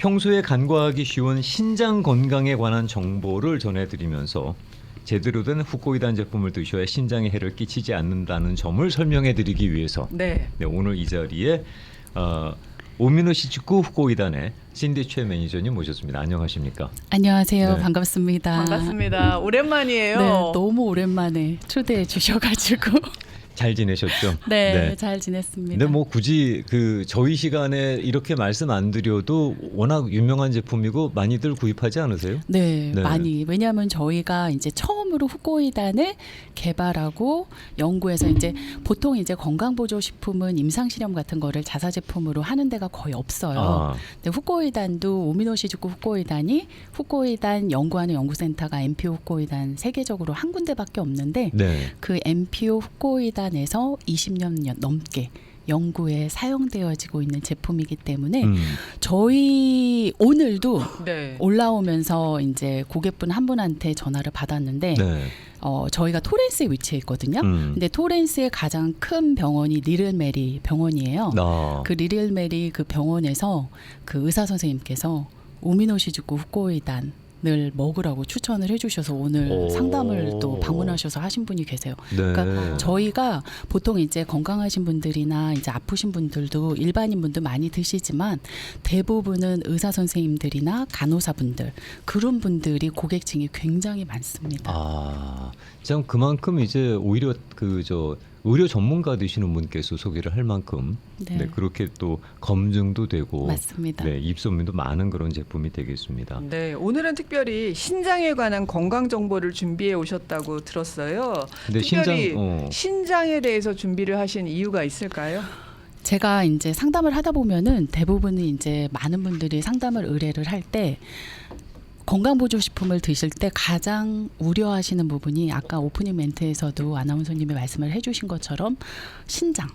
평소에 간과하기 쉬운 신장 건강에 관한 정보를 전해드리면서 제대로 된 후코이단 제품을 드셔야 신장에 해를 끼치지 않는다는 점을 설명해드리기 위해서 네. 네, 오늘 이 자리에 어, 오미노시치쿠 후코이단의 신디 최 매니저님 모셨습니다. 안녕하십니까? 안녕하세요. 네. 반갑습니다. 반갑습니다. 오랜만이에요. 네, 너무 오랜만에 초대해 주셔가지고 잘 지내셨죠? 네, 잘 지냈습니다. 근데 뭐 굳이 그 저희 시간에 이렇게 말씀 안 드려도 워낙 유명한 제품이고 많이들 구입하지 않으세요? 네, 네. 많이 왜냐하면 저희가 이제 처음 으로 후코이단을 개발하고 연구해서 이제 보통 이제 건강보조식품은 임상실험 같은 거를 자사 제품으로 하는 데가 거의 없어요. 아, 근데 후코이단도 오미노시즈쿠 후코이단이 후코이단 연구하는 연구센터가 MPO 후코이단 세계적으로 한 군데밖에 없는데 네. 그 MPO 후코이단에서 20년 넘게 연구에 사용되어지고 있는 제품이기 때문에 음, 저희 오늘도 네. 올라오면서 이제 고객분 한 분한테 전화를 받았는데 네. 어, 저희가 토렌스에 위치해 있거든요. 음. 근데 토렌스의 가장 큰 병원이 리틀 메리 병원이에요. 아, 그 리틀 메리 그 병원에서 그 의사 선생님께서 오미노시즈쿠 후코이단 을 먹으라고 추천을 해주셔서 오늘 오. 상담을 또 방문하셔서 하신 분이 계세요. 네. 그러니까 저희가 보통 이제 건강하신 분들이나 이제 아프신 분들도 일반인 분들 많이 드시지만 대부분은 의사 선생님들이나 간호사 분들 그런 분들이 고객층이 굉장히 많습니다. 아, 참 그만큼 이제 오히려 그 저 의료 전문가 되시는 분께서 소개를 할 만큼 네. 네. 그렇게 또 검증도 되고 맞습니다. 네, 입소문도 많은 그런 제품이 되겠습니다. 네, 오늘은 특별히 신장에 관한 건강 정보를 준비해 오셨다고 들었어요. 근데 신장 특별히 어, 신장에 대해서 준비를 하신 이유가 있을까요? 제가 이제 상담을 하다 보면은 대부분은 이제 많은 분들이 상담을 의뢰를 할 때 건강보조식품을 드실 때 가장 우려하시는 부분이 아까 오프닝 멘트에서도 아나운서님이 말씀을 해주신 것처럼 신장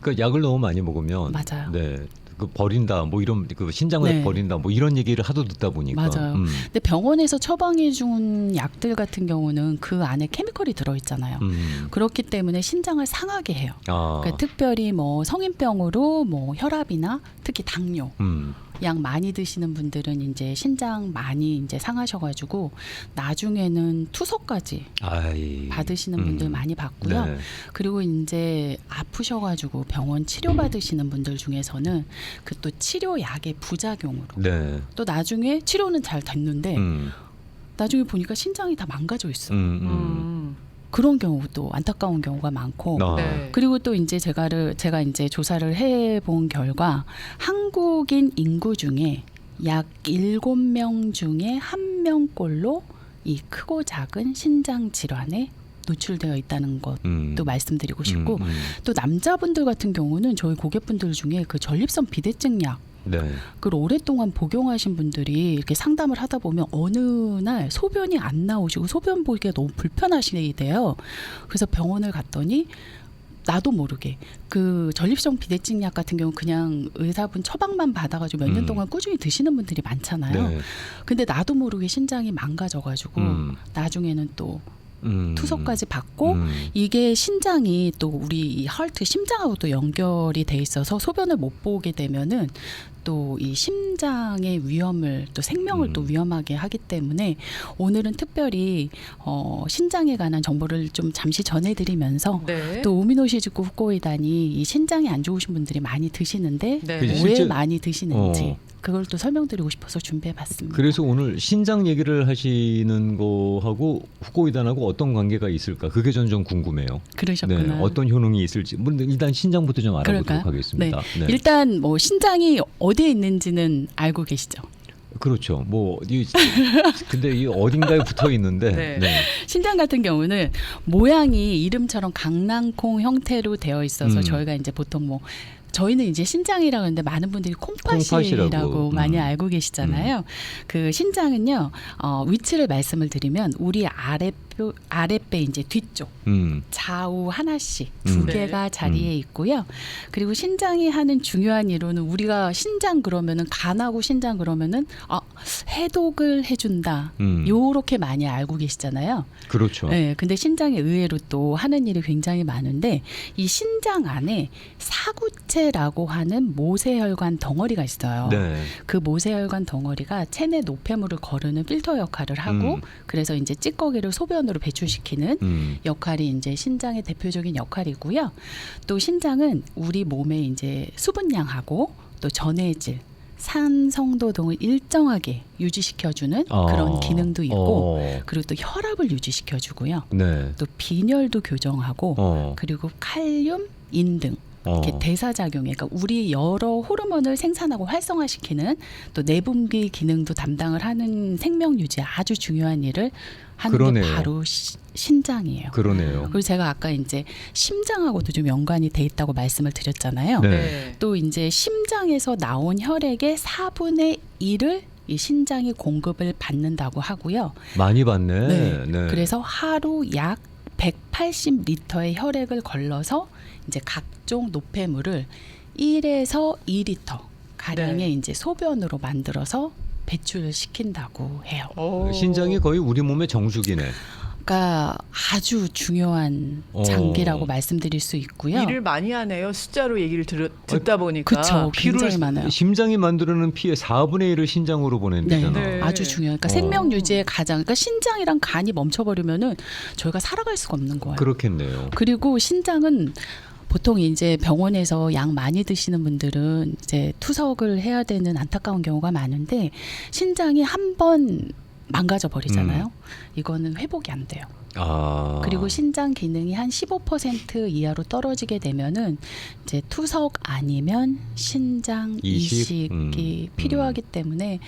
그러니까 약을 너무 많이 먹으면 맞아요. 네. 그 버린다 뭐 이런 그 신장을 네. 버린다 뭐 이런 얘기를 하도 듣다 보니까 맞아요. 음, 근데 병원에서 처방해 준 약들 같은 경우는 그 안에 케미컬이 들어 있잖아요. 음. 그렇기 때문에 신장을 상하게 해요. 아, 그러니까 특별히 뭐 성인병으로 뭐 혈압이나 특히 당뇨 음. 약 많이 드시는 분들은 이제 신장 많이 이제 상하셔가지고 나중에는 투석까지 아이. 받으시는 음. 분들 많이 봤고요. 네. 그리고 이제 아프셔가지고 병원 치료 받으시는 분들 중에서는 그 또 치료 약의 부작용으로 네. 또 나중에 치료는 잘 됐는데 음. 나중에 보니까 신장이 다 망가져 있어. 요 음, 음. 음. 그런 경우도 안타까운 경우가 많고. 아. 네. 그리고 또 이제 제가를 제가 이제 조사를 해 본 결과 한국인 인구 중에 약 일곱 명 중에 한 명꼴로 이 크고 작은 신장 질환에 노출되어 있다는 것도 음. 말씀드리고 싶고 음, 음. 또 남자분들 같은 경우는 저희 고객분들 중에 그 전립선 비대증 약 네. 그걸 오랫동안 복용하신 분들이 이렇게 상담을 하다 보면 어느 날 소변이 안 나오시고 소변 보기가 너무 불편하시대요. 그래서 병원을 갔더니 나도 모르게 그 전립선 비대증 약 같은 경우 그냥 의사분 처방만 받아가지고 몇년 음. 동안 꾸준히 드시는 분들이 많잖아요. 네. 근데 나도 모르게 신장이 망가져가지고 음. 나중에는 또 음. 투석까지 받고 음. 이게 신장이 또 우리 이 하트 심장하고 또 연결이 돼 있어서 소변을 못 보게 되면은 또 이 심장의 위험을 또 생명을 음. 또 위험하게 하기 때문에 오늘은 특별히 어 신장에 관한 정보를 좀 잠시 전해드리면서 네. 또 오미노 시즈쿠 후코이단이 이 신장이 안 좋으신 분들이 많이 드시는데 네. 왜 실제- 많이 드시는지 어. 그걸 또 설명드리고 싶어서 준비해봤습니다. 그래서 오늘 신장 얘기를 하시는 거하고 후코이단하고 어떤 관계가 있을까? 그게 전 좀 궁금해요. 그러셨구나. 네, 어떤 효능이 있을지. 뭐 일단 신장부터 좀 알아보도록 그럴까요? 하겠습니다. 네. 일단 뭐 신장이 어 디에 있는지는 알고 계시죠? 그렇죠. 뭐 이, 근데 이 어딘가에 붙어 있는데. 네. 네. 신장 같은 경우는 모양이 이름처럼 강낭콩 형태로 되어 있어서 음. 저희가 이제 보통 뭐 저희는 이제 신장이라고 하는데 많은 분들이 콩팥이라고. 콩팥이라고 많이 음. 알고 계시잖아요. 그 신장은요 어, 위치를 말씀을 드리면 우리 아랫 뼈 아랫배 이제 뒤쪽 음. 좌우 하나씩 두 음. 네. 개가 자리에 있고요. 그리고 신장이 하는 중요한 일로는 우리가 신장 그러면은 간하고 신장 그러면은 아 해독을 해준다. 음. 요렇게 많이 알고 계시잖아요. 그렇죠. 네, 근데 신장에 의외로 또 하는 일이 굉장히 많은데 이 신장 안에 사구체라고 하는 모세혈관 덩어리가 있어요. 네. 그 모세혈관 덩어리가 체내 노폐물을 거르는 필터 역할을 하고 음. 그래서 이제 찌꺼기를 소변 으로 배출시키는 음. 역할이 이제 신장의 대표적인 역할이고요. 또 신장은 우리 몸에 이제 수분량하고 또 전해질 산 성도 등을 일정하게 유지시켜주는 아. 그런 기능도 있고 어. 그리고 또 혈압을 유지시켜주고요. 네. 또 빈혈도 교정하고 어. 그리고 칼륨, 인등 어. 이렇게 대사작용에 그러니까 우리 여러 호르몬을 생산하고 활성화시키는 또 내분비 기능도 담당을 하는 생명 유지에 아주 중요한 일을 하는 그러네요. 게 바로 시- 신장이에요. 그러네요. 그리고 제가 아까 이제 심장하고도 좀 연관이 돼 있다고 말씀을 드렸잖아요. 네. 네. 또 이제 심장에서 나온 혈액의 4분의 1을 이 신장이 공급을 받는다고 하고요. 많이 받네. 네. 네. 그래서 하루 약 180리터의 혈액을 걸러서 이제 각종 노폐물을 1에서 2리터 가량의 네. 이제 소변으로 만들어서 배출을 시킨다고 해요. 오. 신장이 거의 우리 몸의 정수기네. 그러니까 아주 중요한 어. 장기라고 말씀드릴 수 있고요. 일을 많이 하네요. 숫자로 얘기를 들, 듣다 보니까. 그쵸. 굉장히 많아요. 심장이 만들어내는 피의 4분의 1을 신장으로 네, 보낸다잖아. 네. 아주 중요해요. 그러니까 어. 생명 유지의 가장, 그러니까 신장이랑 간이 멈춰버리면은 저희가 살아갈 수가 없는 거예요. 그렇겠네요. 그리고 신장은 보통 이제 병원에서 약 많이 드시는 분들은 이제 투석을 해야 되는 안타까운 경우가 많은데 신장이 한번 망가져 버리잖아요. 이거는 회복이 안 돼요. 아. 그리고 신장 기능이 한 15% 이하로 떨어지게 되면은 이제 투석 아니면 신장 이식? 이식이 음, 필요하기 때문에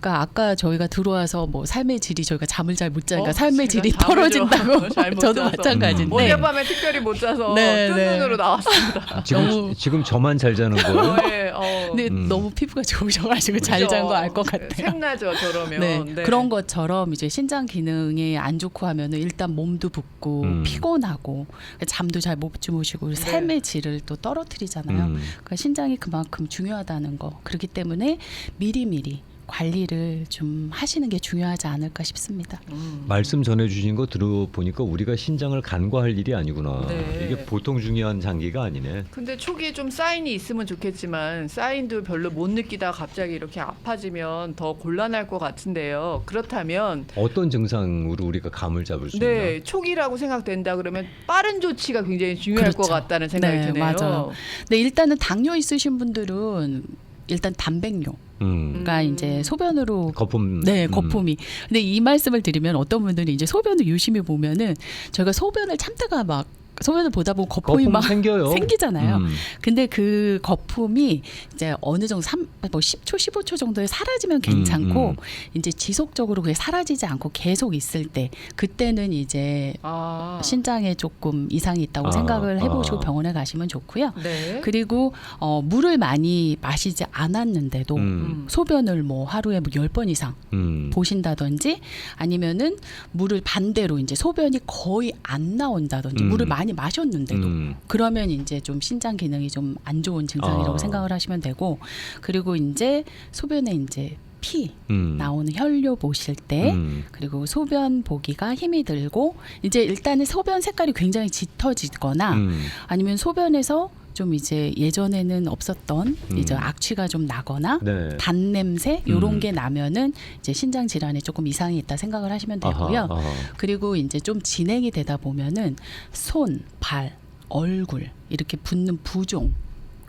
그러니까 아까 저희가 들어와서 뭐 삶의 질이 저희가 잠을 잘 못 자니까 어, 삶의 질이 떨어진다고 저도. 마찬가지인데 어젯밤에 특별히 못 자서 네, 뜬 네. 눈으로 나왔습니다. 지금 너무- 지금 저만 잘 자는 거예요? 네, 어. 근데 음. 너무 피부가 좋으셔가지고 잘? 잔 거 알 것 같아요. 샘나죠 저러면. 네, 네. 그런 것처럼 이제 신장 기능이 안 좋고 하면은 일단 몸도 붓고 음. 피곤하고 잠도 잘 못 주무시고 삶의 질을 또 떨어뜨리잖아요. 음. 그러니까 신장이 그만큼 중요하다는 거. 그렇기 때문에 미리미리 관리를 좀 하시는 게 중요하지 않을까 싶습니다. 음. 말씀 전해주신 거 들어보니까 우리가 신장을 간과할 일이 아니구나. 네. 이게 보통 중요한 장기가 아니네. 근데 초기에 좀 사인이 있으면 좋겠지만 사인도 별로 못 느끼다 갑자기 이렇게 아파지면 더 곤란할 것 같은데요. 그렇다면 어떤 증상으로 우리가 감을 잡을 수네 있나? 초기라고 생각된다 그러면 빠른 조치가 굉장히 중요할 그렇죠. 것 같다는 생각이 네, 드네요. 맞아요. 근데 일단은 당뇨 있으신 분들은 일단 단백뇨 음. 음. 이제 소변으로 거품. 네, 음. 거품이. 근데 이 말씀을 드리면 어떤 분들은 이제 소변을 유심히 보면은 저희가 소변을 참다가 막 소변을 보다 보면 거품이 거품 막 생겨요. 생기잖아요. 음. 근데 그 거품이 이제 어느 정도 3, 뭐 10초, 15초 정도에 사라지면 괜찮고 음, 음. 이제 지속적으로 그게 사라지지 않고 계속 있을 때 그때는 이제 아. 신장에 조금 이상이 있다고 아, 생각을 해보시고 아. 병원에 가시면 좋고요. 네. 그리고 어, 물을 많이 마시지 않았는데도 음. 음. 소변을 뭐 하루에 뭐 10번 이상 음. 보신다든지 아니면은 물을 반대로 이제 소변이 거의 안 나온다든지 음. 물을 많이 마셨는데도 음. 그러면 이제 좀 신장 기능이 좀 안 좋은 증상이라고 아. 생각을 하시면 되고 그리고 이제 소변에 이제 피 음. 나오는 혈뇨 보실 때 음. 그리고 소변 보기가 힘이 들고 이제 일단은 소변 색깔이 굉장히 짙어지거나 음. 아니면 소변에서 좀 이제 예전에는 없었던 음. 이제 악취가 좀 나거나 네. 단 냄새 요런 음. 게 나면은 이제 신장 질환에 조금 이상이 있다 생각을 하시면 되고요. 아하, 아하. 그리고 이제 좀 진행이 되다 보면은 손, 발, 얼굴 이렇게 붓는 부종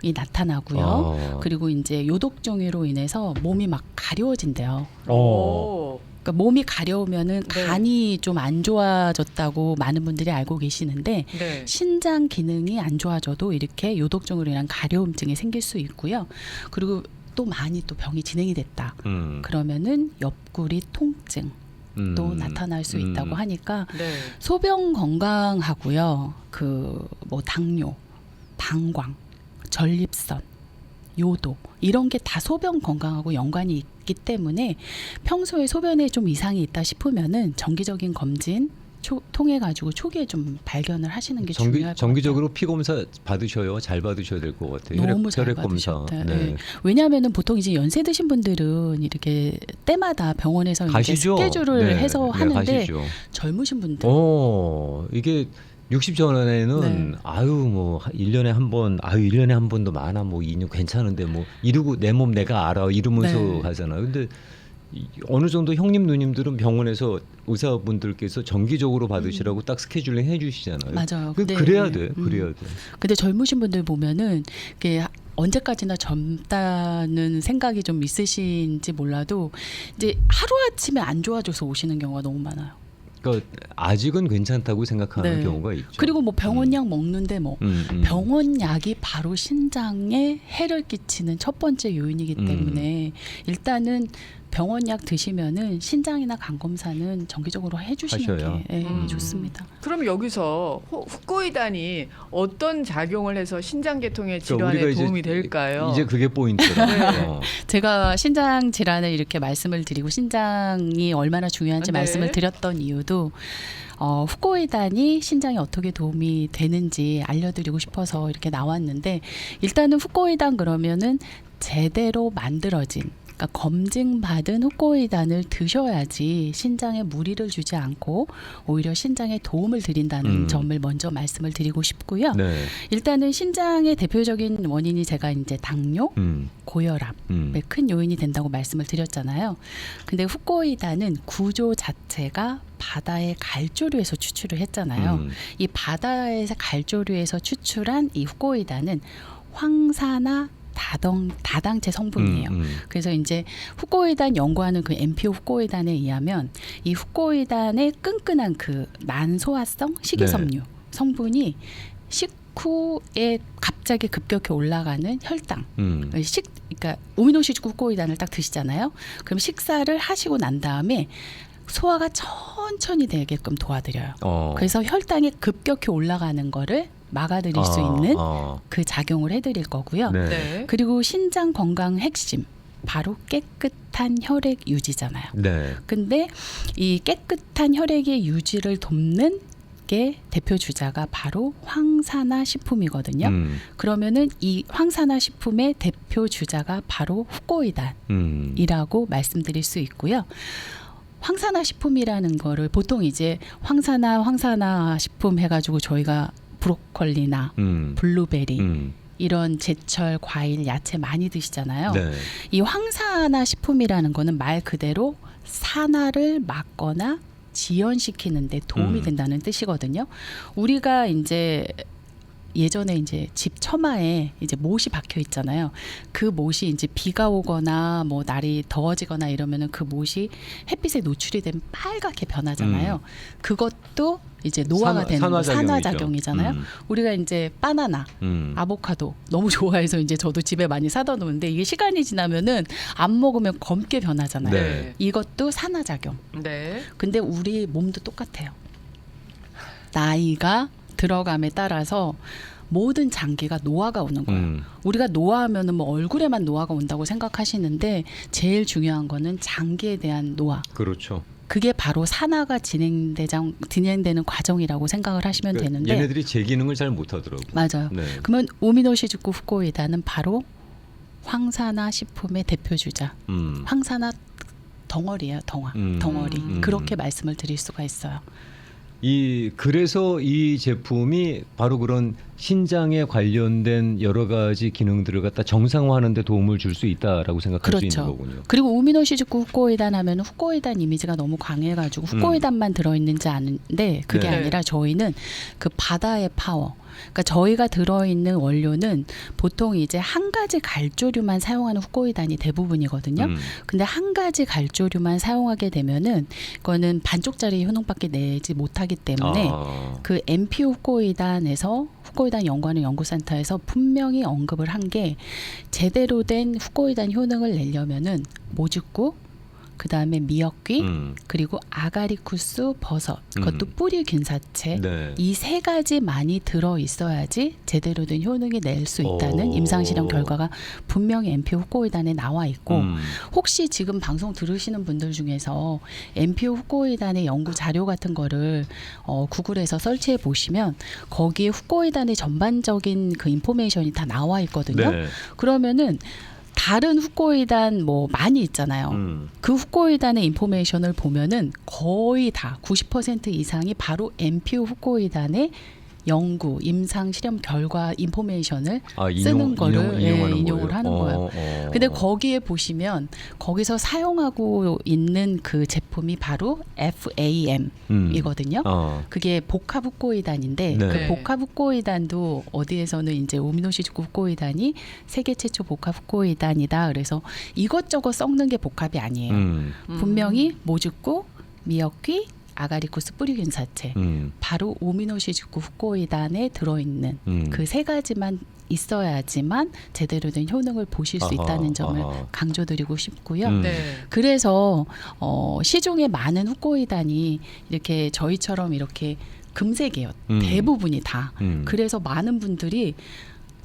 이 나타나고요. 아. 그리고 이제 요독종이로 인해서 몸이 막 가려워진대요. 어. 오. 그러니까 몸이 가려우면은 네. 간이 좀 안 좋아졌다고 많은 분들이 알고 계시는데 네. 신장 기능이 안 좋아져도 이렇게 요독종으로 인한 가려움증이 생길 수 있고요. 그리고 또 많이 또 병이 진행이 됐다. 음. 그러면은 옆구리 통증 음. 또 나타날 수 음. 있다고 하니까 네. 소변 건강하고요. 그 뭐 당뇨, 방광, 전립선, 요도 이런 게 다 소변 건강하고 연관이 있기 때문에 평소에 소변에 좀 이상이 있다 싶으면은 정기적인 검진 초, 통해 가지고 초기에 좀 발견을 하시는 게 정기, 중요할 것 정기적으로 피 검사 받으셔요. 잘 받으셔야 될 것 같아요. 너무 잘 혈액 검사. 네. 네. 왜냐하면은 보통 이제 연세 드신 분들은 이렇게 때마다 병원에서 가시죠. 스케줄을 네, 해서 네, 하는데 가시죠. 젊으신 분들 어, 이게 60 전 에는 네. 아유 뭐 1년에 한 번, 아유 1년에 한 번도 많아 뭐 2년 괜찮은데 뭐 이러고 내 몸 내가 알아 이러면서 네. 가잖아요. 근데 이- 어느 정도 형님 누님들은 병원에서 의사분들께서 정기적으로 받으시라고 딱 스케줄링 해 주시잖아요. 음. 맞아요. 그, 근데, 그래야 돼. 음, 그래야 돼. 근데 젊으신 분들 보면은 이게 언제까지나 젊다는 생각이 좀 있으신지 몰라도 이제 하루 아침에 안 좋아져서 오시는 경우가 너무 많아요. 그러니까 아직은 괜찮다고 생각하는 네. 경우가 있죠. 그리고 뭐 병원 약 먹는데 뭐 음, 음. 병원 약이 바로 신장에 해를 끼치는 첫 번째 요인이기 음. 때문에 일단은 병원 약 드시면은 신장이나 간 검사는 정기적으로 해주시는 하셔요? 게 예, 음. 좋습니다. 그럼 여기서 호- 후코이단이 어떤 작용을 해서 신장계통의 그러니까 질환에 우리가 도움이 될까요? 이제 그게 포인트예요. 제가 신장 질환을 이렇게 말씀을 드리고 신장이 얼마나 중요한지 네. 말씀을 드렸던 이유도 어, 후코이단이 신장에 어떻게 도움이 되는지 알려드리고 싶어서 이렇게 나왔는데 일단은 후코이단 그러면은 제대로 만들어진 그러니까 검증받은 후코이단을 드셔야지 신장에 무리를 주지 않고 오히려 신장에 도움을 드린다는 음. 점을 먼저 말씀을 드리고 싶고요. 네. 일단은 신장의 대표적인 원인이 제가 이제 당뇨, 음. 고혈압 음. 네, 큰 요인이 된다고 말씀을 드렸잖아요. 근데 후코이단은 구조 자체가 바다의 갈조류에서 추출을 했잖아요. 음. 이 바다에서 갈조류에서 추출한 이 후코이단은 황산화 다당, 다당체 성분이에요. 음, 음. 그래서 이제 후코이단 연구하는 그 MPO 후코이단에 의하면 이 후코이단의 끈끈한 그 난소화성 식이섬유 성분이 식후에 갑자기 급격히 올라가는 혈당 음. 식 그러니까 오미노시즈 후코이단을 딱 드시잖아요. 그럼 식사를 하시고 난 다음에 소화가 천천히 되게끔 도와드려요. 어. 그래서 혈당이 급격히 올라가는 거를 막아드릴 수 아, 있는 아. 그 작용을 해드릴 거고요. 네. 네. 그리고 신장 건강 핵심 바로 깨끗한 혈액 유지잖아요. 네. 근데 이 깨끗한 혈액의 유지를 돕는 게 대표 주자가 바로 황산화 식품이거든요. 음. 그러면은 이 황산화 식품의 대표 주자가 바로 후코이단이라고 음. 말씀드릴 수 있고요. 황산화 식품이라는 거를 보통 이제 황산화 황산화 식품 해가지고 저희가 브로콜리나 음. 블루베리 음. 이런 제철 과일 야채 많이 드시잖아요. 네. 이 황산화 식품이라는 거는 말 그대로 산화를 막거나 지연시키는데 도움이 음. 된다는 뜻이거든요. 우리가 이제 예전에 이제 집 처마에 이제 못이 박혀 있잖아요. 그 못이 이제 비가 오거나 뭐 날이 더워지거나 이러면은 그 못이 햇빛에 노출이 되면 빨갛게 변하잖아요. 그것도 이제 노화가 산- 되는 거 산화작용이죠. 산화작용이잖아요. 음. 우리가 이제 바나나 음. 아보카도 너무 좋아해서 이제 저도 집에 많이 사다 놓는데 이게 시간이 지나면은 안 먹으면 검게 변하잖아요. 네. 이것도 산화작용. 네. 근데 우리 몸도 똑같아요. 나이가 들어감에 따라서 모든 장기가 노화가 오는 거예요. 음. 우리가 노화하면은 뭐 얼굴에만 노화가 온다고 생각하시는데 제일 중요한 거는 장기에 대한 노화. 그렇죠. 그게 바로 산화가 진행되장 진행되는 과정이라고 생각을 하시면 그러니까 되는데 얘네들이 제 기능을 잘 못하더라고. 맞아요. 네. 그러면 오미노시즈쿠 후코이다는 바로 황산화 식품의 대표 주자. 음. 황산화 덩어리예요, 덩어. 음. 덩어리. 음. 그렇게 말씀을 드릴 수가 있어요. 이 그래서 이 제품이 바로 그런 신장에 관련된 여러 가지 기능들을 갖다 정상화하는 데 도움을 줄 수 있다라고 생각할 수 있는 그렇죠. 거군요. 그리고 오미노시즈쿠 후코이단 하면 후코이단 이미지가 너무 강해가지고 후코이단만 들어있는지 아는데 그게 음. 네. 아니라 저희는 그 바다의 파워. 그러니까 저희가 들어있는 원료는 보통 이제 한 가지 갈조류만 사용하는 후코이단이 대부분이거든요. 음. 근데 한 가지 갈조류만 사용하게 되면은 그거는 반쪽짜리 효능밖에 내지 못하기 때문에 아. 그 MPO 후코이단에서 후코이단 연구하는 연구센터에서 분명히 언급을 한 게 제대로 된 후코이단 효능을 내려면은 모직구 그 다음에 미역귀, 음. 그리고 아가리쿠스 버섯. 그것도 음. 뿌리 균사체. 네. 이 세 가지 많이 들어 있어야지 제대로 된 효능이 낼 수 있다는 오. 임상 실험 결과가 분명히 MPO 후코이단에 나와 있고 음. 혹시 지금 방송 들으시는 분들 중에서 MPO 후코이단의 연구 자료 같은 거를 어, 구글에서 설치해 보시면 거기에 후코이단의 전반적인 그 인포메이션이 다 나와 있거든요. 네. 그러면은 다른 후코이단 뭐 많이 있잖아요. 음. 그 후코이단의 인포메이션을 보면은 거의 다 90% 이상이 바로 MPO 후코이단의 연구, 임상 실험 결과 인포메이션을 아, 쓰는 거를, 인용, 예, 인용하는 인용을? 하는 어, 거예요. 어. 근데 거기에 보시면 거기서 사용하고 있는 그 제품이 바로 FAM이거든요. 음. 어. 그게 복합후코이단인데 네. 그 네. 복합후코이단도 어디에서는 이제 오미노시즈쿠 후코이단이 세계 최초 복합후코이단이다. 그래서 이것저것 썩는 게 복합이 아니에요. 음. 분명히 모죽고 미역귀 아가리쿠스 뿌리균사체 음. 바로 오미노시즈쿠 후코이단에 들어있는 음. 그 세 가지만 있어야지만 제대로 된 효능을 보실 수 아하, 있다는 점을 아하. 강조드리고 싶고요. 음. 네. 그래서 어, 시중에 많은 후코이단이 이렇게 저희처럼 이렇게 금색이에요. 음. 대부분이 다. 음. 그래서 많은 분들이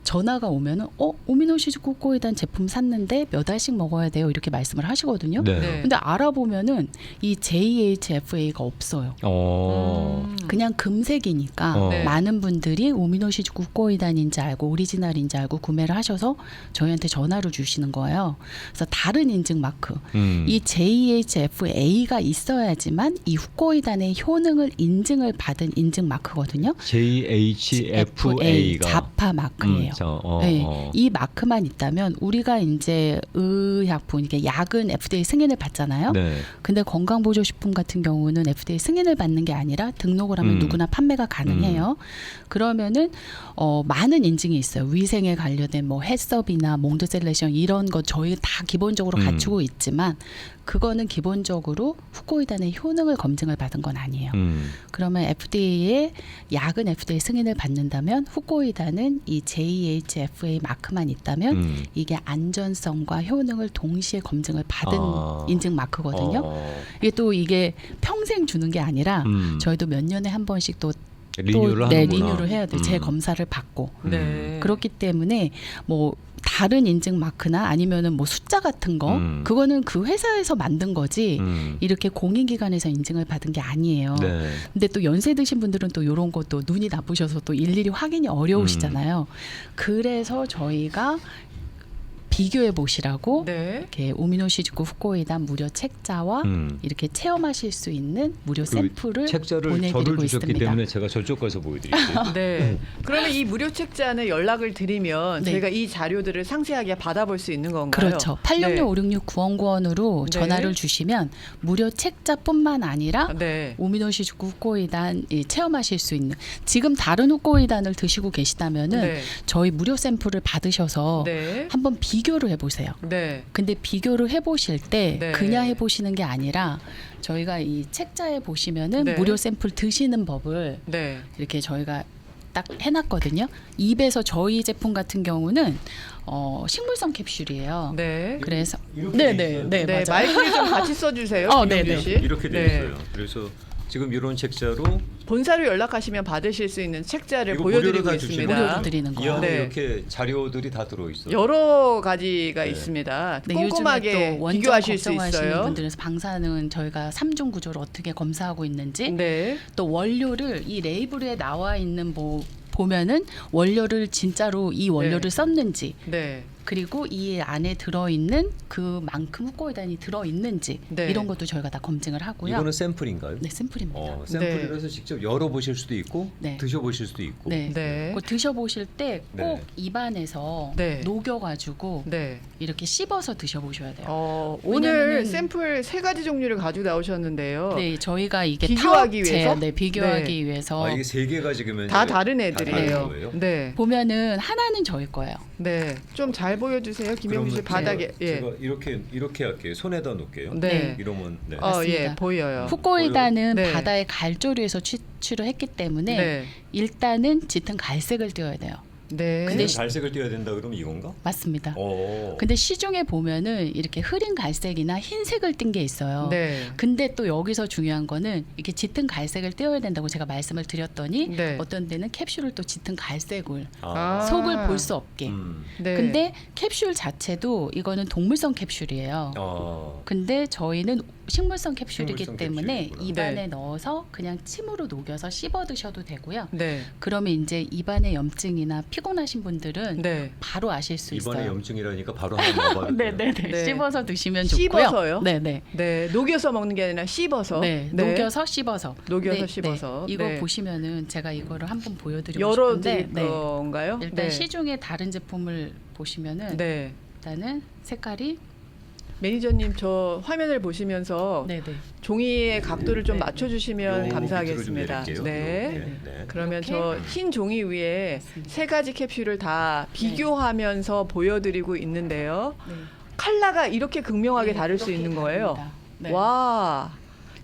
전화가 오면은 어 오미노시즈쿠 후코이단 제품 샀는데 몇 알씩 먹어야 돼요 이렇게 말씀을 하시거든요. 네. 네. 근데 알아보면은 이 JHFA가 없어요. 어. 음. 그냥 금색이니까 어. 네. 많은 분들이 오미노시즈쿠 후코이단인지 알고 오리지널인지 알고 구매를 하셔서 저희한테 전화를 주시는 거예요. 그래서 다른 인증 마크 음. 이 JHFA가 있어야지만 이 후코이단의 효능을 인증을 받은 인증 마크거든요. JHFA가 자파 마크예요. 음, 저, 어, 네, 어. 이 마크만 있다면 우리가 이제 의약품 이게 약은 FDA 승인을 받잖아요. 네. 근데 건강보조식품 같은 경우는 FDA 승인을 받는 게 아니라 등록을 하면 음. 누구나 판매가 가능해요. 그러면은 어, 많은 인증이 있어요. 위생에 관련된 뭐 해썹이나 몽드셀레션 이런 거 저희 다 기본적으로 음. 갖추고 있지만 그거는 기본적으로 후코이단의 효능을 검증을 받은 건 아니에요. 음. 그러면 FDA의 약은 FDA 승인을 받는다면 후코이단은 이 JHFA 마크만 있다면 음. 이게 안전성과 효능을 동시에 검증을 받은 아. 인증 마크거든요. 어. 이게 또 이게 평생 주는 게 아니라 음. 저희도 몇 년에 한 번씩 또, 리뉴를 또 네. 리뉴를 해야 돼요. 음. 재검사를 받고. 네. 그렇기 때문에 뭐 다른 인증 마크나 아니면은 뭐 숫자 같은 거 음. 그거는 그 회사에서 만든 거지 음. 이렇게 공인기관에서 인증을 받은 게 아니에요. 네. 근데 또 연세 드신 분들은 또 이런 것도 눈이 나쁘셔서 또 일일이 확인이 어려우시잖아요. 그래서 저희가 비교해 보시라고 네. 이렇게 오미노시즈쿠 후코이단 무료 책자와 음. 이렇게 체험하실 수 있는 무료 그 샘플을 책자를 보내드리고 주셨기 있습니다. 때문에 제가 저쪽 가서 보여드릴게요. 네. 그러면 이 무료 책자는 연락을 드리면 네. 저희가 이 자료들을 상세하게 받아볼 수 있는 건가요? 그렇죠. 866-566-999으로 네. 전화를 주시면 무료 책자뿐만 아니라 네. 오미노시즈쿠 후코이단 이 체험하실 수 있는 지금 다른 후코이단을 드시고 계시다면은 네. 저희 무료 샘플을 받으셔서 네. 한번 비 교를 해보세요. 네. 근데 비교를 해보실 때 네. 그냥 해보시는 게 아니라 저희가 이 책자에 보시면은 네. 무료 샘플 드시는 법을 네. 이렇게 저희가 딱 해놨거든요. 입에서 저희 제품 같은 경우는 어, 식물성 캡슐이에요. 네. 그래서 이렇게 네, 돼 네. 네, 네, 맞아요. 마이크를 좀 같이 써주세요. 어, 네, 네. 씨. 이렇게 돼 네. 있어요. 그래서 지금 이런 책자로 본사로 연락하시면 받으실 수 있는 책자를 이거 보여드리고 무료로 다 주시는 있습니다. 무료로 드리는 이 거예요. 안에 네. 이렇게 자료들이 다 들어 있어요. 여러 가지가 네. 있습니다. 네, 꼼꼼하게 요즘에 또 원점 비교하실 수 걱정하시는 있어요. 분들에서 방사능 저희가 삼중 구조를 어떻게 검사하고 있는지 네. 또 원료를 이 레이블에 나와 있는 뭐 보면은 원료를 진짜로 이 원료를 네. 썼는지 네. 그리고 이 안에 들어 있는 그만큼 후코이단이 들어 있는지 네. 이런 것도 저희가 다 검증을 하고요. 이거는 샘플인가요? 네, 샘플입니다. 어, 샘플이라서 직접 열어보실 수도 있고 네. 드셔보실 수도 있고. 네. 네. 그거 드셔보실 때 꼭 네. 입안에서 네. 녹여가지고 네. 이렇게 씹어서 드셔보셔야 돼요. 어, 오늘 왜냐면은- 샘플 세 가지 종류를 가지고 나오셨는데요. 네, 저희가 이게 비교하기 타업체, 위해서? 네, 비교하기 네. 위해서 아 이게 세 개가 지금 다 이제 다른 다 애들이에요. 거예요? 네. 보면은 하나는 저희 거예요. 네. 좀 잘 보여주세요. 김영주 씨 그러면 바닥에. 제가, 예. 제가 이렇게 이렇게 할게요. 손에다 놓을게요. 네. 이러면 네. 어, 예, 맞습니다. 보여요. 후코이단은 네. 바다의 갈조류에서 취출을 했기 때문에 네. 일단은 짙은 갈색을 띄어야 돼요. 네. 근데 근데 갈색을 띄어야 된다 그러면 이건가? 맞습니다. 어. 근데 시중에 보면은 이렇게 흐린 갈색이나 흰색을 띈게 있어요. 네. 근데 또 여기서 중요한 거는 이렇게 짙은 갈색을 띄어야 된다고 제가 말씀을 드렸더니 네. 어떤 데는 캡슐을 또 짙은 갈색을 아. 속을 볼 수 없게. 음. 네. 근데 캡슐 자체도 이거는 동물성 캡슐이에요. 어. 근데 저희는 식물성 캡슐이기 식물성 때문에 캡슐이구나. 입안에 네. 넣어서 그냥 침으로 녹여서 씹어 드셔도 되고요. 네. 그러면 이제 입안에 염증이나 피곤하신 분들은 네. 바로 아실 수 이번에 있어요. 염증이라니까 바로 한번 먹어봐도 돼요. 네네네. 네. 씹어서 드시면 좋고요. 씹어서요? 네네. 네. 녹여서 먹는 게 아니라 씹어서. 네, 녹여서 씹어서. 녹여서 네, 씹어서. 네. 이거 네. 보시면은 제가 이거를 한번 보여드리고 열어 싶은데 네. 건가요? 일단 네. 시중에 다른 제품을 보시면은 네. 일단은 색깔이 매니저님 저 화면을 보시면서 네네 종이의 각도를 좀 네. 맞춰주시면 요 밑으로 좀 감사하겠습니다. 내릴게요. 네. 네. 네. 그러면? 저 흰 종이 위에 맞습니다. 세 가지 캡슐을 다 비교하면서 보여드리고 있는데요. 네. 컬러가 이렇게 극명하게 네, 다를 수 이렇게 있는 거예요. 다릅니다. 네. 와.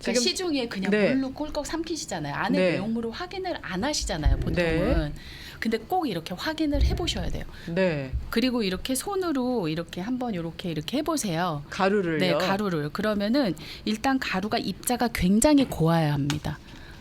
그러니까 지금 시중에 그냥 네. 물로 꿀꺽 삼키시잖아요. 안에 네. 내용물을 확인을 안 하시잖아요, 보통은. 네. 근데 꼭 이렇게 확인을 해보셔야 돼요. 네 그리고 이렇게 손으로 이렇게 한번 이렇게 이렇게 해보세요. 가루를요. 네, 가루를. 그러면은 일단 가루가 입자가 굉장히 고와야 합니다.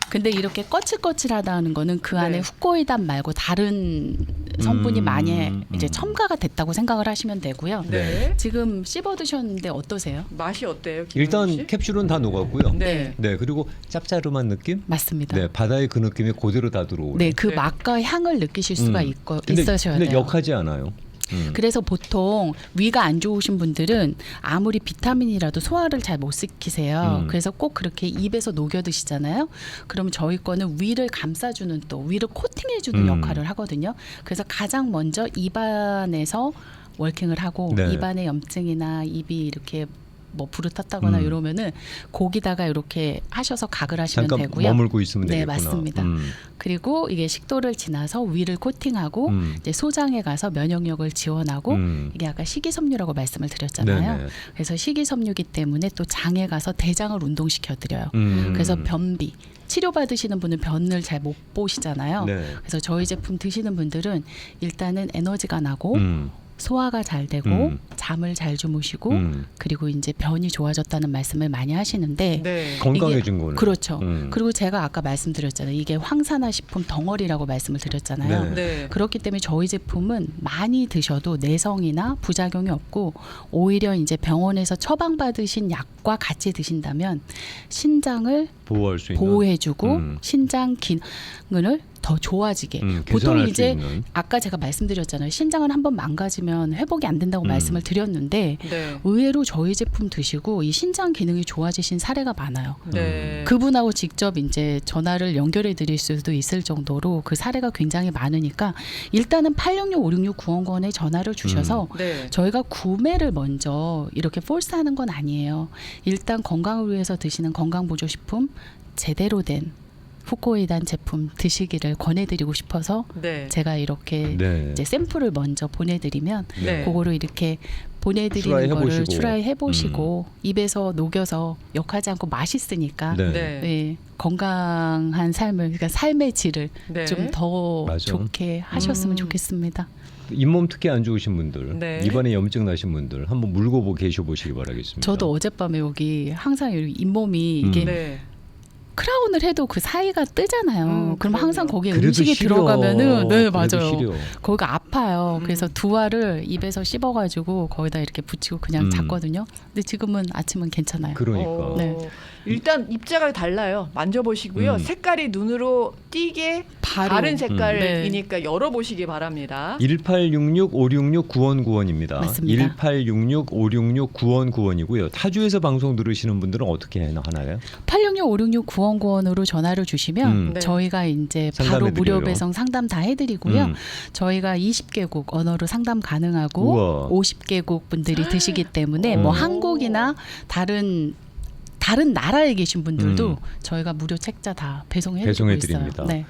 근데 이렇게 거칠거칠하다는 거는 그 안에 네. 후코이단 말고 다른 성분이 음, 많이 이제 음. 첨가가 됐다고 생각을 하시면 되고요. 네. 지금 씹어 드셨는데 어떠세요? 맛이 어때요? 일단 씨? 캡슐은 다 녹았고요. 네. 네, 그리고 짭짤한 느낌? 맞습니다. 네, 바다의 그 느낌이 그대로 다 들어오네. 네, 그 네. 맛과 향을 느끼실 수가 음. 있고 근데, 있으셔야 근데 돼요. 역하지 않아요. 음. 그래서 보통 위가 안 좋으신 분들은 아무리 비타민이라도 소화를 잘 못 시키세요. 음. 그래서 꼭 그렇게 입에서 녹여 드시잖아요. 그럼 저희 거는 위를 감싸주는 또 위를 코팅해주는 음. 역할을 하거든요. 그래서 가장 먼저 입안에서 월킹을 하고 네. 입안에 염증이나 입이 이렇게 뭐 부르텄다거나 음. 이러면은 거기다가 이렇게 하셔서 각을 하시면 잠깐 되고요. 머물고 있으면 네, 되겠구나. 맞습니다. 음. 그리고 이게 식도를 지나서 위를 코팅하고 음. 이제 소장에 가서 면역력을 지원하고 음. 이게 아까 식이섬유라고 말씀을 드렸잖아요. 네네. 그래서 식이섬유기 때문에 또 장에 가서 대장을 운동시켜 드려요. 음. 그래서 변비 치료 받으시는 분은 변을 잘 못 보시잖아요. 네. 그래서 저희 제품 드시는 분들은 일단은 에너지가 나고 음. 소화가 잘 되고 음. 잠을 잘 주무시고 음. 그리고 이제 변이 좋아졌다는 말씀을 많이 하시는데 네. 건강해진 거네. 그렇죠. 음. 그리고 제가 아까 말씀드렸잖아요. 이게 황산화 식품 덩어리라고 말씀을 드렸잖아요. 네. 네. 그렇기 때문에 저희 제품은 많이 드셔도 내성이나 부작용이 없고 오히려 이제 병원에서 처방받으신 약과 같이 드신다면 신장을 보호할 수 있는. 보호해주고 음. 신장 기능을 더 좋아지게 음, 보통 이제. 아까 제가 말씀드렸잖아요 신장을 한번 망가지면 회복이 안 된다고 음. 말씀을 드렸는데 네. 의외로 저희 제품 드시고 이 신장 기능이 좋아지신 사례가 많아요. 네. 그분하고 직접 이제 전화를 연결해 드릴 수도 있을 정도로 그 사례가 굉장히 많으니까 일단은 866 566 9원권에 전화를 주셔서 네. 저희가 구매를 먼저 이렇게 폴스하는 건 아니에요. 일단 건강을 위해서 드시는 건강보조식품 제대로 된 후코이단 제품 드시기를 권해드리고 싶어서 네. 제가 이렇게 네. 이제 샘플을 먼저 보내드리면 네. 그거를 이렇게 보내드리는 트라이 거를 해보시고. 음. 트라이 해보시고 입에서 녹여서 역하지 않고 맛있으니까 네. 네. 네, 건강한 삶을 그러니까 삶의 질을 네. 좀 더 맞아. 좋게 하셨으면 음. 좋겠습니다. 잇몸 특히 안 좋으신 분들, 네. 입안에 염증 나신 분들 한번 물고 보 계셔 보시기 바라겠습니다. 저도 어젯밤에 여기 항상 여기 잇몸이 이게 음. 네. 크라운을 해도 그 사이가 뜨잖아요. 음, 그럼 항상 그럼요. 거기에 음식이 시려. 들어가면은 네 맞아요. 시려. 거기가 아파요. 음. 그래서 두 알을 입에서 씹어가지고 거기다 이렇게 붙이고 그냥 음. 잤거든요. 근데 지금은 아침은 괜찮아요. 그러니까. 어, 네. 일단 입자가 달라요. 만져보시고요. 음. 색깔이 눈으로 띄게 바로. 다른 음. 색깔이니까 열어보시기 바랍니다. 1866 566 9191입니다. 맞습니다. 1866 566 9191이고요. 타주에서 방송 들으시는 분들은 어떻게 하나요? 866 566 9원권으로 전화를 주시면 음. 네. 저희가 이제 바로 상담해드려요. 무료 배송 상담 다 해드리고요. 음. 저희가 20개국 언어로 상담 가능하고 우와. 50개국 분들이 드시기 때문에 뭐 오. 한국이나 다른 다른 나라에 계신 분들도 음. 저희가 무료 책자 다 배송해 배송해 드리고 있어요. 드립니다. 네.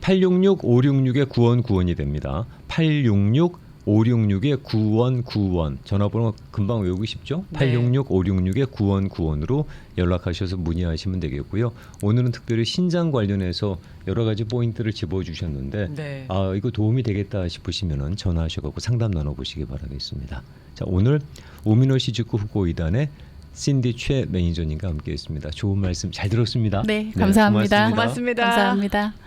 866 566의 9191이 됩니다. 866 566-9191 전화번호 금방 외우기 쉽죠? 네. 866-566-9191으로 연락하셔서 문의하시면 되겠고요. 오늘은 특별히 신장 관련해서 여러 가지 포인트를 짚어주셨는데 네. 아 이거 도움이 되겠다 싶으시면은 전화하셔갖고 상담 나눠보시기 바라겠습니다. 자 오늘 오미노 시즈쿠 후보이단의 신디 최 매니저님과 함께했습니다. 좋은 말씀 잘 들었습니다. 네, 감사합니다. 고맙습니다. 고맙습니다. 감사합니다.